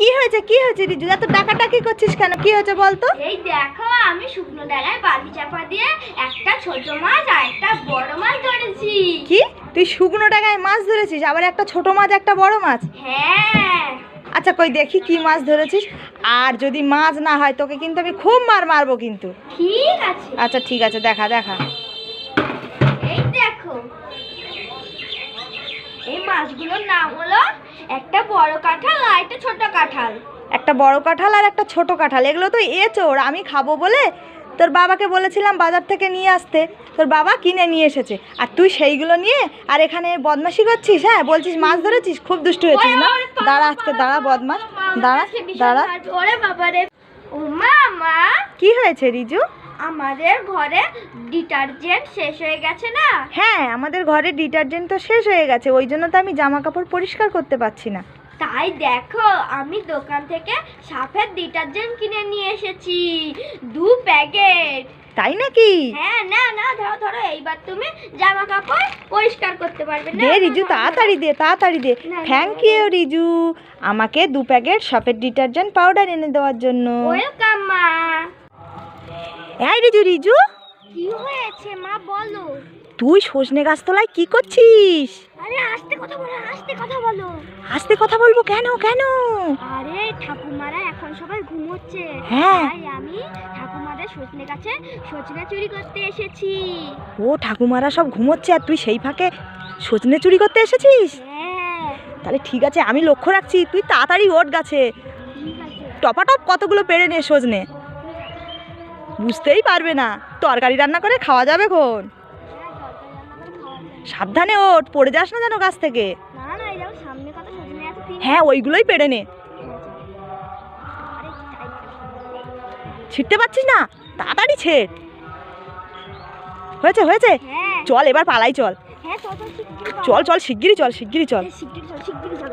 কি হয়েছে? কি হয়েছে রিজু? এত ডাকাটাকি করছিস কেন? কি হয়েছে বলতো? এই দেখো আমি শুকনো ডালায় বালি চাপা দিয়ে একটা ছোট মাছ আর একটা বড় মাছ ধরেছি। কি? তুই শুকনো টাকায় মাছ ধরেছিস? আবার একটা ছোট মাছ একটা বড় মাছ? হ্যাঁ। আচ্ছা কই দেখি কি মাছ ধরেছিস? আর যদি মাছ না হয় তোকে কিন্তু আমি খুব মার মারবো কিন্তু। ঠিক আছে। আচ্ছা ঠিক আছে দেখা দেখা। এই দেখো। এই মাছগুলোর নাম হলো একটা বড় কাঁঠাল আর একটা ছোট কাঁঠাল। একটা বড় কাঁঠাল আর একটা ছোট কাঁঠাল এগুলো তো এঁচোড় আমি খাব বলে তোর বাবাকে বলেছিলাম বাজার থেকে নিয়ে আসতে তোর বাবা কিনে নিয়ে এসেছে। আর তুই সেইগুলো নিয়ে আর এখানে বদমাশি করছিস হ্যাঁ? বলছিস মাছ ধরেছিস? খুব দুষ্টু হয়েছিস না? দাঁড়া আজকে দাঁড়া বদমাস আমার দাঁড়া দাঁড়া। ওরে ও মা। কি হয়েছে রিজু? আমাদের ঘরে ডিটারজেন্ট শেষ হয়ে গেছে না? হ্যাঁ আমাদের ঘরে ডিটারজেন্ট তো শেষ হয়ে গেছে ওই জন্য তো আমি জামা কাপড় পরিষ্কার করতে পারছি না। তাই দেখো আমি দোকান থেকে সাফের ডিটারজেন্ট কিনে নিয়ে এসেছি দু প্যাকেট। তাই নাকি? হ্যাঁ না না ধরো ধরো এইবার তুমি জামা কাপড় পরিষ্কার করতে পারবে। না দে রিজু তাড়াতাড়ি দে তাড়াতাড়ি দে। Thank you Riju. আমাকে দু প্যাকেট সফের ডিটারজেন্ট পাউডার এনে দেওয়ার জন্য। ওয়েলকাম মা। এই রিজু রিজু। কি হয়েছে মা বলো। তুই সজনে গাছতলায় কি করছিস? আরে আস্তে কথা বলো আস্তে কথা বলো। আস্তে কথা বলব কেন কেন? আরে ঠাকুমারা এখন সবাই ঘুমোচ্ছে। হ্যাঁ। তাই আমি ঠাকুমাদের সজনে গাছে সজনে চুরি করতে এসেছি। ও ঠাকুমারা সব ঘুমোচ্ছে আর তুই সেই ফাঁকে সজনে চুরি করতে এসেছিস? হ্যাঁ। তাহলে ঠিক আছে আমি লক্ষ্য রাখছি তুই তাড়াতাড়ি ওঠ গাছে। টপাটপ কতগুলো পেরে নে সজনে। বুঝতেই পারবে না। তরকারি রান্না করে খাওয়া যাবে খন সাবধানে ওঠ পড়ে যাস না যেন গাছ থেকে। হ্যাঁ ওইগুলোই পেরে নে। ছিটতে পারছিস না? তাড়াতাড়ি ছেট। হয়েছে হয়েছে? হ্যাঁ। চল এবার পালাই চল। হ্যাঁ চল চল শিগগিরই চল শিগগিরই চল শিগগিরই চল। শিগগিরই চল শিগগিরই চল।